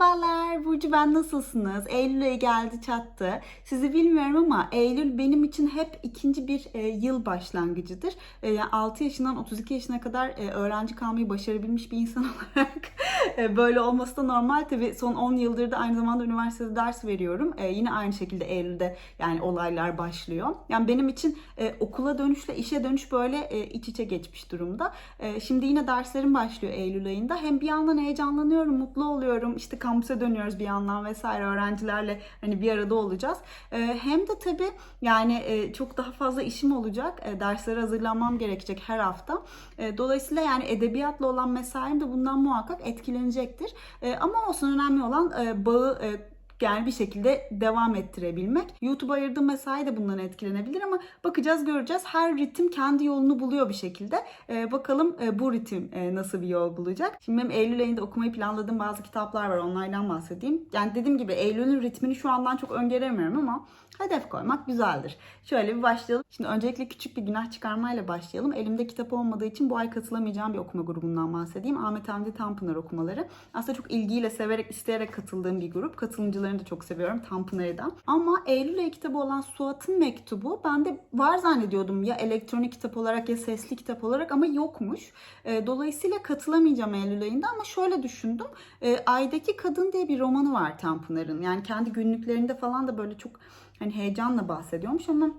抱啦。Merhabalar Burcu ben nasılsınız? Eylül ayı geldi çattı. Sizi bilmiyorum ama Eylül benim için hep ikinci bir e, yıl başlangıcıdır. E, yani 6 yaşından 32 yaşına kadar e, öğrenci kalmayı başarabilmiş bir insan olarak e, böyle olması da normal. Tabii son 10 yıldır da aynı zamanda üniversitede ders veriyorum. E, yine aynı şekilde Eylül'de yani olaylar başlıyor. Yani benim için e, okula dönüşle işe dönüş böyle e, iç içe geçmiş durumda. E, şimdi yine derslerim başlıyor Eylül ayında. Hem bir yandan heyecanlanıyorum, mutlu oluyorum. İşte kampüse dönüyoruz bir yandan vesaire öğrencilerle hani bir arada olacağız. E, hem de tabii yani e, çok daha fazla işim olacak. E, derslere hazırlanmam gerekecek her hafta. E, dolayısıyla yani edebiyatla olan mesaim de bundan muhakkak etkilenecektir. Ama olsun önemli olan bağı yani bir şekilde devam ettirebilmek. YouTube'a ayırdığım mesai de bundan etkilenebilir ama bakacağız göreceğiz. Her ritim kendi yolunu buluyor bir şekilde. Ee, bakalım e, bu ritim e, nasıl bir yol bulacak. Şimdi benim Eylül ayında okumayı planladığım bazı kitaplar var. Onlardan bahsedeyim. Yani dediğim gibi Eylül'ün ritmini şu andan çok öngöremiyorum ama hedef koymak güzeldir. Şöyle bir başlayalım. Şimdi öncelikle küçük bir günah çıkarmayla başlayalım. Elimde kitap olmadığı için bu ay katılamayacağım bir okuma grubundan bahsedeyim. Ahmet Hamdi Tanpınar okumaları. Aslında çok ilgiyle, severek, isteyerek katıldığım bir grup. Katılımcılarını da çok seviyorum. Tanpınar'ı da. Ama Eylül ayı kitabı olan Suat'ın mektubu ben de var zannediyordum ya elektronik kitap olarak ya sesli kitap olarak ama yokmuş. E, dolayısıyla katılamayacağım Eylül ayında ama şöyle düşündüm. E, Aydaki Kadın diye bir romanı var Tanpınar'ın. Yani kendi günlüklerinde falan da böyle çok hani heyecanla bahsediyormuş ama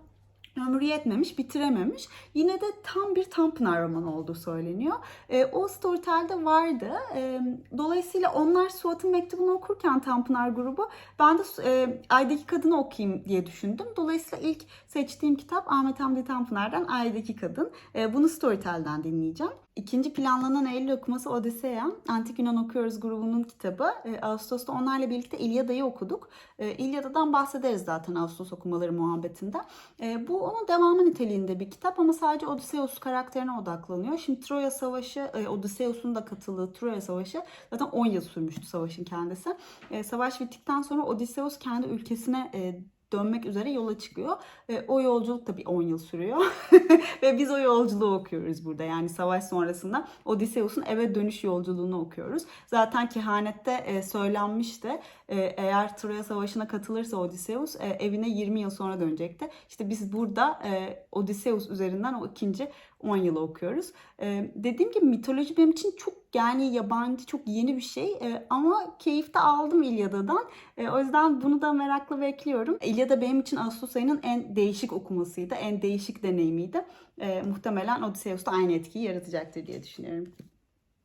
ömrü yetmemiş, bitirememiş. Yine de tam bir Tanpınar romanı olduğu söyleniyor. E, o Storytel'de vardı. E, dolayısıyla onlar Suat'ın mektubunu okurken Tanpınar grubu ben de e, Ay'daki Kadın'ı okuyayım diye düşündüm. Dolayısıyla ilk seçtiğim kitap Ahmet Hamdi Tanpınar'dan Ay'daki Kadın. E, bunu Storytel'den dinleyeceğim. İkinci planlanan Eylül okuması Odiseya. Antik Yunan Okuyoruz grubunun kitabı. E, Ağustos'ta onlarla birlikte İlyada'yı okuduk. E, İlyada'dan bahsederiz zaten Ağustos okumaları muhabbetinde. E, bu onun devamı niteliğinde bir kitap ama sadece Odysseus karakterine odaklanıyor. Şimdi Troya Savaşı, e, Odysseus'un da katıldığı Troya Savaşı zaten 10 yıl sürmüştü savaşın kendisi. E, savaş bittikten sonra Odysseus kendi ülkesine e, dönmek üzere yola çıkıyor. E, o yolculuk da bir 10 yıl sürüyor. Ve biz o yolculuğu okuyoruz burada. Yani savaş sonrasında Odysseus'un eve dönüş yolculuğunu okuyoruz. Zaten kehanette e, söylenmişti. E, eğer Troya Savaşı'na katılırsa Odysseus e, evine 20 yıl sonra dönecekti. İşte biz burada e, Odysseus üzerinden o ikinci 10 yılı okuyoruz. Ee, dediğim gibi mitoloji benim için çok yani yabancı, çok yeni bir şey. Ee, ama keyif de aldım İlyada'dan. Ee, o yüzden bunu da merakla bekliyorum. İlyada benim için Ağustos ayının en değişik okumasıydı, en değişik deneyimiydi. Ee, muhtemelen Odysseus'ta aynı etkiyi yaratacaktır diye düşünüyorum.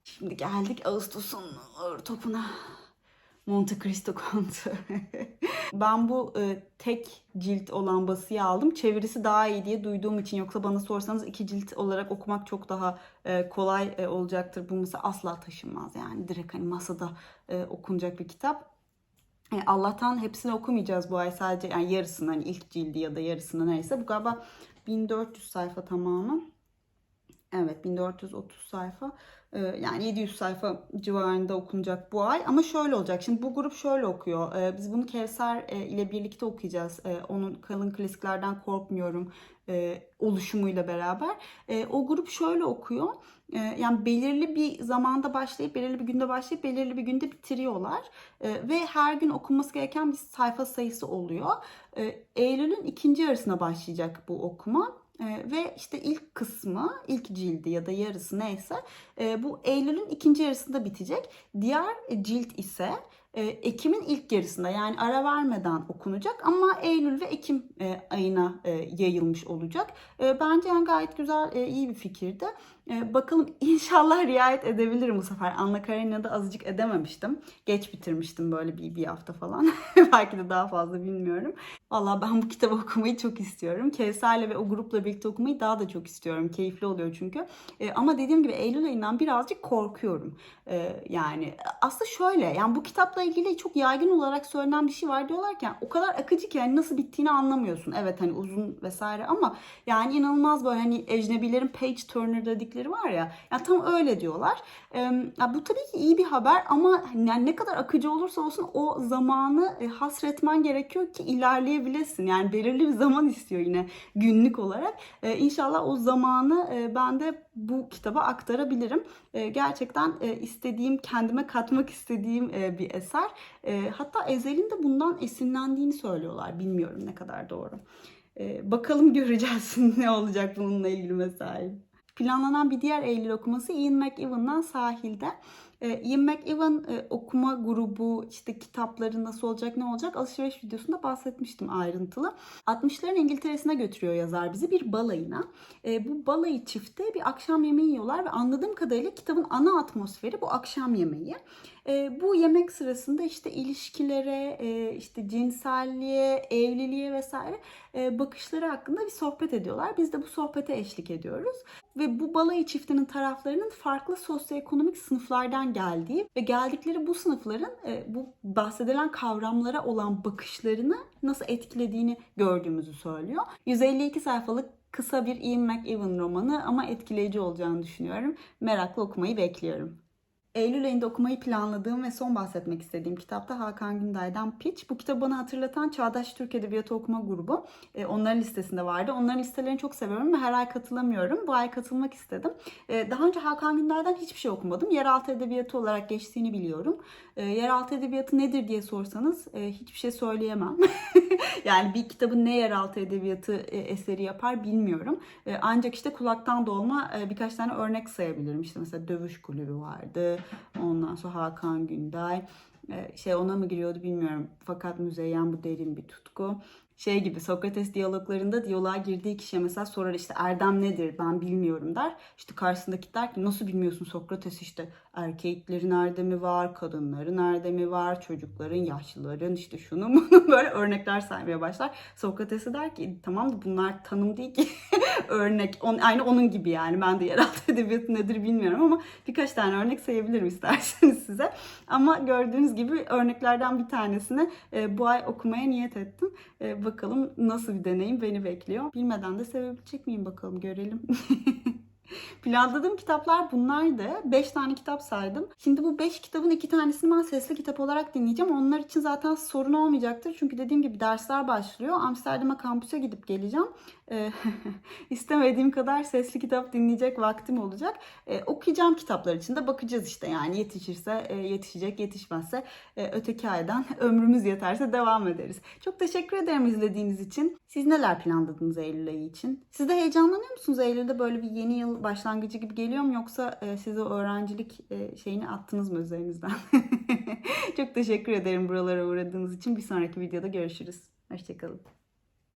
Şimdi geldik Ağustos'un topuna. Monte Cristo Kontu. ben bu e, tek cilt olan basıyı aldım. Çevirisi daha iyi diye duyduğum için yoksa bana sorsanız iki cilt olarak okumak çok daha e, kolay e, olacaktır. Bu mesela asla taşınmaz yani direkt hani masada e, okunacak bir kitap. E, Allah'tan hepsini okumayacağız bu ay sadece yani yarısını hani ilk cildi ya da yarısını neyse. Bu galiba 1400 sayfa tamamı. Evet 1430 sayfa. Ee, yani 700 sayfa civarında okunacak bu ay. Ama şöyle olacak. Şimdi bu grup şöyle okuyor. Ee, biz bunu Kevser e, ile birlikte okuyacağız. Ee, onun kalın klasiklerden korkmuyorum e, oluşumuyla beraber. O grup şöyle okuyor. Yani belirli bir zamanda başlayıp belirli bir günde başlayıp belirli bir günde bitiriyorlar. Ve her gün okunması gereken bir sayfa sayısı oluyor. Eylül'ün ikinci yarısına başlayacak bu okuma. E, ve işte ilk kısmı, ilk cildi ya da yarısı neyse e, bu Eylül'ün ikinci yarısında bitecek. Diğer cilt ise Ekim'in ilk yarısında yani ara vermeden okunacak ama Eylül ve Ekim e, ayına e, yayılmış olacak. E, bence yani gayet güzel, e, iyi bir fikirdi. E, bakalım inşallah riayet edebilirim bu sefer. Anna Karenina'da azıcık edememiştim. Geç bitirmiştim böyle bir, bir hafta falan. Belki de daha fazla bilmiyorum. Valla ben bu kitabı okumayı çok istiyorum. Kevser'le ve o grupla birlikte okumayı daha da çok istiyorum. Keyifli oluyor çünkü. Ama dediğim gibi Eylül ayından birazcık korkuyorum. Yani aslında şöyle yani bu kitapla ilgili çok yaygın olarak söylenen bir şey var diyorlarken o kadar akıcı ki yani nasıl bittiğini anlamıyorsun. Evet hani uzun vesaire ama yani inanılmaz böyle hani ecnebilerin page turner dedikleri var ya. Yani tam öyle diyorlar. E, bu tabii ki iyi bir haber ama yani ne kadar akıcı olursa olsun o zamanı e, hasretmen gerekiyor ki ilerleyebilesin. Yani belirli bir zaman istiyor yine günlük olarak. E, inşallah o zamanı e, ben de bu kitaba aktarabilirim. E, gerçekten e, istediğim, kendime katmak istediğim e, bir eser. E, hatta Ezel'in de bundan esinlendiğini söylüyorlar. Bilmiyorum ne kadar doğru. E, bakalım göreceğiz ne olacak bununla ilgili mesai. Planlanan bir diğer Eylül okuması Ian McEwan'dan Sahilde. Ee, Ian McEwan e, okuma grubu, işte kitapları nasıl olacak, ne olacak alışveriş videosunda bahsetmiştim ayrıntılı. 60'ların İngiltere'sine götürüyor yazar bizi bir balayına. Ee, bu balayı çifte bir akşam yemeği yiyorlar ve anladığım kadarıyla kitabın ana atmosferi bu akşam yemeği. Ee, bu yemek sırasında işte ilişkilere, e, işte cinselliğe, evliliğe vesaire e, bakışları hakkında bir sohbet ediyorlar. Biz de bu sohbete eşlik ediyoruz. Ve bu balayı çiftinin taraflarının farklı sosyoekonomik sınıflardan geldiği ve geldikleri bu sınıfların e, bu bahsedilen kavramlara olan bakışlarını nasıl etkilediğini gördüğümüzü söylüyor. 152 sayfalık kısa bir Ian McEwan romanı ama etkileyici olacağını düşünüyorum. Merakla okumayı bekliyorum. Eylül ayında okumayı planladığım ve son bahsetmek istediğim kitapta Hakan Günday'dan Pitch. Bu kitabı bana hatırlatan Çağdaş Türk Edebiyatı okuma grubu. E, onların listesinde vardı. Onların listelerini çok seviyorum ve her ay katılamıyorum. Bu ay katılmak istedim. E, daha önce Hakan Günday'dan hiçbir şey okumadım. Yeraltı edebiyatı olarak geçtiğini biliyorum. E, yeraltı edebiyatı nedir diye sorsanız e, hiçbir şey söyleyemem. yani bir kitabın ne yeraltı edebiyatı e, eseri yapar bilmiyorum. E, ancak işte kulaktan dolma e, birkaç tane örnek sayabilirim. İşte mesela Dövüş Kulübü vardı. Ondan sonra Hakan Günday. Şey ona mı giriyordu bilmiyorum. Fakat Müzeyyen bu derin bir tutku. Şey gibi Sokrates diyaloglarında diyaloğa girdiği kişiye mesela sorar işte Erdem nedir ben bilmiyorum der. İşte karşısındaki der ki nasıl bilmiyorsun Sokrates işte erkeklerin erdemi var, kadınların erdemi var, çocukların, yaşlıların işte şunu bunu böyle örnekler saymaya başlar. Sokrates'e der ki tamam da bunlar tanım değil ki örnek. On, aynı onun gibi yani ben de yeraltı edebiyatı nedir bilmiyorum ama birkaç tane örnek sayabilirim isterseniz size. Ama gördüğünüz gibi örneklerden bir tanesini e, bu ay okumaya niyet ettim. E, bakalım nasıl bir deneyim beni bekliyor. Bilmeden de sevebilecek miyim bakalım görelim. Planladığım kitaplar bunlardı. 5 tane kitap saydım. Şimdi bu 5 kitabın 2 tanesini ben sesli kitap olarak dinleyeceğim. Onlar için zaten sorun olmayacaktır. Çünkü dediğim gibi dersler başlıyor. Amsterdam'a kampüse gidip geleceğim. Ee, istemediğim kadar sesli kitap dinleyecek vaktim olacak. Ee, okuyacağım kitaplar için de bakacağız işte yani yetişirse e, yetişecek, yetişmezse e, öteki aydan ömrümüz yeterse devam ederiz. Çok teşekkür ederim izlediğiniz için. Siz neler planladınız Eylül ayı için? Siz de heyecanlanıyor musunuz Eylül'de böyle bir yeni yıl başlangıcı gibi geliyor mu yoksa e, size öğrencilik e, şeyini attınız mı üzerinizden? Çok teşekkür ederim buralara uğradığınız için. Bir sonraki videoda görüşürüz. Hoşçakalın.